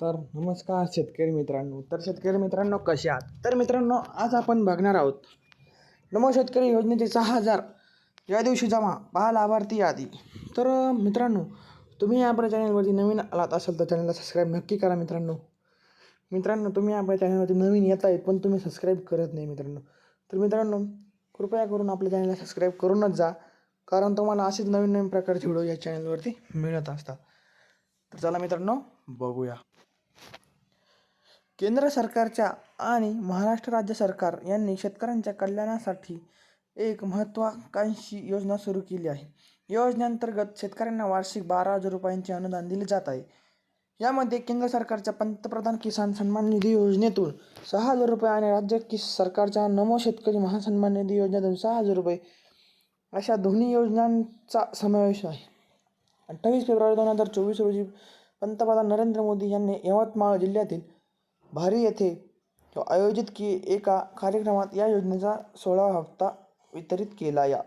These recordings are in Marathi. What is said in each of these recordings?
तर नमस्कार शेतकरी मित्रांनो. तर शेतकरी मित्रांनो कसे आहात? तर मित्रांनो आज आपण बघणार आहोत. नमो शेतकरी योजनेचे सहा हजार या दिवशी जमा पहा लाभार्थी यादी. तर मित्रांनो तुम्ही आपल्या चॅनलवरती नवीन आलात असाल तर चॅनलला सबस्क्राईब नक्की करा मित्रांनो. मित्रांनो तुम्ही आपल्या चॅनलवरती नवीन येत आहेत पण तुम्ही सबस्क्राईब करत नाही मित्रांनो. तर मित्रांनो कृपया करून आपल्या चॅनलला सबस्क्राईब करूनच जा कारण तुम्हाला असेच नवीन नवीन प्रकारचे व्हिडिओ या चॅनलवरती मिळत असतात. तर चला मित्रांनो बघूया. केंद्र सरकारच्या आणि महाराष्ट्र राज्य सरकार यांनी शेतकऱ्यांच्या कल्याणासाठी एक महत्त्वाकांक्षी योजना सुरू केली आहे. योजनेअंतर्गत शेतकऱ्यांना वार्षिक बारा हजार रुपयांचे अनुदान दिले जात आहे. यामध्ये केंद्र सरकारच्या पंतप्रधान किसान सन्मान निधी योजनेतून सहा हजार रुपये आणि राज्य कि सरकारच्या नमो शेतकरी महासन्मान निधी योजनेतून सहा हजार रुपये अशा दोन्ही योजनांचा समावेश आहे. अठ्ठावीस फेब्रुवारी दोन हजार चोवीस रोजी पंतप्रधान नरेंद्र मोदी यांनी यवतमाळ जिल्ह्यातील भारी येथे आयोजित की एका कार्यक्रमात या योजनेचा सोळा हप्ता वितरित केला या.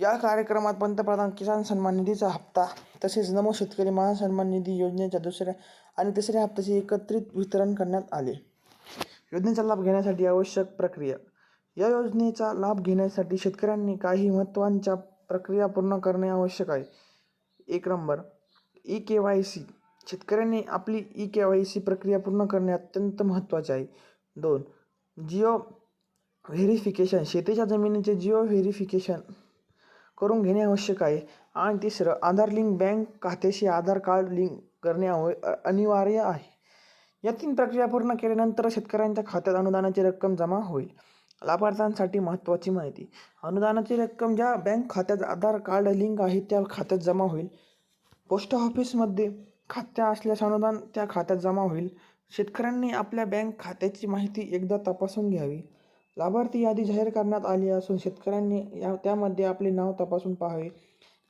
या कार्यक्रमात पंतप्रधान किसान सन्मान निधीचा हप्ता तसेच नमो शेतकरी महासन्मान निधी योजनेच्या दुसऱ्या आणि तिसऱ्या हप्त्याचे एकत्रित वितरण करण्यात आले. योजनेचा लाभ घेण्यासाठी आवश्यक प्रक्रिया. या योजनेचा लाभ घेण्यासाठी शेतकऱ्यांनी काही महत्त्वांच्या प्रक्रिया पूर्ण करणे आवश्यक आहे. एक number E K Y C. शेतकऱ्यांनी आपली ई के वाय सी प्रक्रिया पूर्ण करणे अत्यंत महत्त्वाचे आहे. दोन जिओ व्हेरिफिकेशन शेतीच्या जमिनीचे जिओ व्हेरिफिकेशन करून घेणे आवश्यक आहे. आणि तिसरं आधार लिंक बँक खात्याशी आधार कार्ड लिंक करणे अव अनिवार्य आहे. या तीन प्रक्रिया पूर्ण केल्यानंतर शेतकऱ्यांच्या खात्यात अनुदानाची रक्कम जमा होईल. लाभार्थ्यांसाठी महत्त्वाची माहिती. अनुदानाची रक्कम ज्या बँक खात्यात आधार कार्ड लिंक आहे त्या खात्यात जमा होईल. पोस्ट ऑफिसमध्ये खात्या असल्यास अनुदान त्या खात्यात जमा होईल. शेतकऱ्यांनी आपल्या बँक खात्याची माहिती एकदा तपासून घ्यावी. लाभार्थी यादी जाहीर करण्यात आली असून शेतकऱ्यांनी या त्यामध्ये आपले नाव तपासून पाहावे.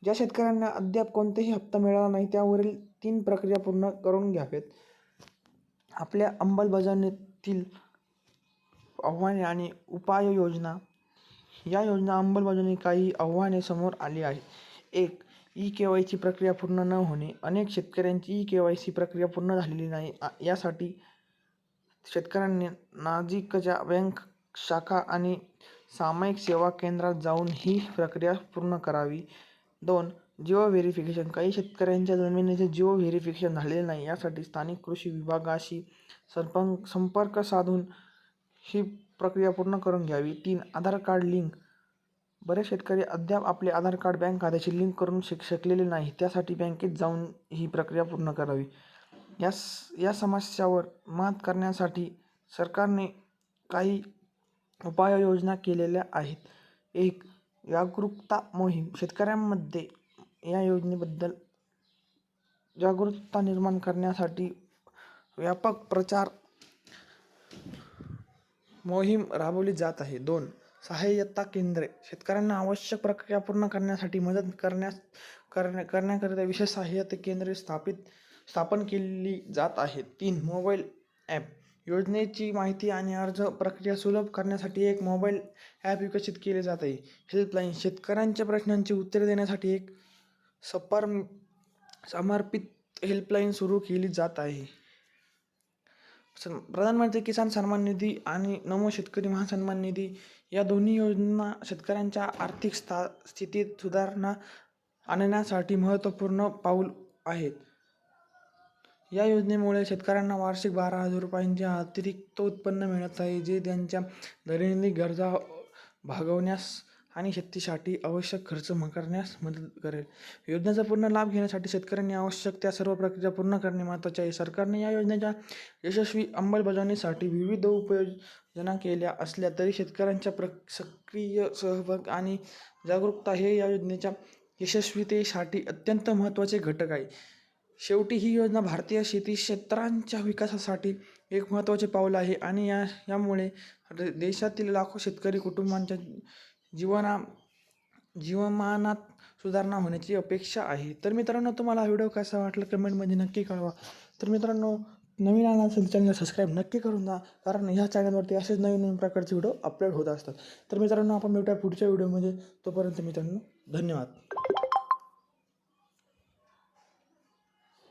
ज्या शेतकऱ्यांना अद्याप कोणतेही हप्ता मिळाला नाही त्यावरील तीन प्रक्रिया पूर्ण करून घ्यावेत. आपल्या अंमलबजावणीतील आव्हाने आणि उपाययोजना. या योजना अंमलबजावणी काही आव्हाने समोर आली आहे. एक ई के वाय सी प्रक्रिया पूर्ण न होणे अनेक शेतकऱ्यांची ई के वाय सी प्रक्रिया पूर्ण झालेली नाही. यासाठी शेतकऱ्यांनी नाजिकच्या बँक शाखा आणि सामायिक सेवा केंद्रात जाऊन ही प्रक्रिया पूर्ण करावी. दोन जिओ व्हेरिफिकेशन. काही शेतकऱ्यांच्या जमिनीचे जिओ व्हेरिफिकेशन झालेले नाही. यासाठी स्थानिक कृषी विभागाशी संपंक संपर्क साधून ही प्रक्रिया पूर्ण करून घ्यावी. तीन आधार कार्ड लिंक. बरेच शेतकरी अद्याप आपले आधार कार्ड बँक खात्याशी लिंक करून शिक शकलेले नाही. त्यासाठी बँकेत जाऊन ही प्रक्रिया पूर्ण करावी. या या समस्यावर मात करण्यासाठी सरकारने काही उपाययोजना केलेल्या आहेत. एक जागरूकता मोहीम. शेतकऱ्यांमध्ये या योजनेबद्दल जागरूकता निर्माण करण्यासाठी व्यापक प्रचार मोहीम राबवली जात आहे. दोन सहाय्यता केंद्रे. शेतकऱ्यांना आवश्यक प्रक्रिया पूर्ण करण्यासाठी मदत करण्यास करण्या करण्याकरिता विशेष सहाय्यता केंद्रे स्थापित स्थापन केली जात आहेत. तीन मोबाईल ॲप. योजनेची माहिती आणि अर्ज प्रक्रिया सुलभ करण्यासाठी एक मोबाईल ॲप विकसित केले जात आहे. हेल्पलाईन. शेतकऱ्यांच्या प्रश्नांची उत्तरे देण्यासाठी एक सपर समर्पित हेल्पलाईन सुरू केली जात आहे. सन प्रधानमंत्री किसान सन्मान निधी आणि नमो शेतकरी महासन्मान निधी या दोन्ही योजना शेतकऱ्यांच्या आर्थिक स्था स्थितीत सुधारणा आणण्यासाठी महत्त्वपूर्ण पाऊल आहेत. या योजनेमुळे शेतकऱ्यांना वार्षिक बारा हजार रुपयांचे अतिरिक्त उत्पन्न मिळत आहे जे त्यांच्या दैनंदिन गरजा भागवण्यास आणि शेतीसाठी आवश्यक खर्च म करण्यास मदत करेल. योजनेचा पूर्ण लाभ घेण्यासाठी शेतकऱ्यांनी आवश्यक त्या सर्व प्रक्रिया पूर्ण करणे महत्त्वाचे आहे. सरकारने या योजनेच्या यशस्वी अंमलबजावणीसाठी विविध उपयोजना केल्या असल्या तरी शेतकऱ्यांच्या प्र सक्रिय सहभाग आणि जागरूकता हे या योजनेच्या यशस्वीतेसाठी अत्यंत महत्त्वाचे घटक आहे. शेवटी ही योजना भारतीय शेती क्षेत्रांच्या विकासासाठी एक महत्त्वाचे पाऊल आहे आणि या यामुळे देशातील लाखो शेतकरी कुटुंबांच्या जीवना जीवमानात सुधारणा होण्याची अपेक्षा आहे. तर मित्रांनो तुम्हाला हा व्हिडिओ कसा वाटला कमेंटमध्ये नक्की कळवा. तर मित्रांनो नवीन आला असेल चॅनलला सबस्क्राईब नक्की करून द्या कारण ह्या चॅनलवरती असेच नवीन नवीन प्रकारचे व्हिडिओ अपलोड होत असतात. तर मित्रांनो आपण भेटूया पुढच्या व्हिडिओमध्ये तोपर्यंत मित्रांनो धन्यवाद.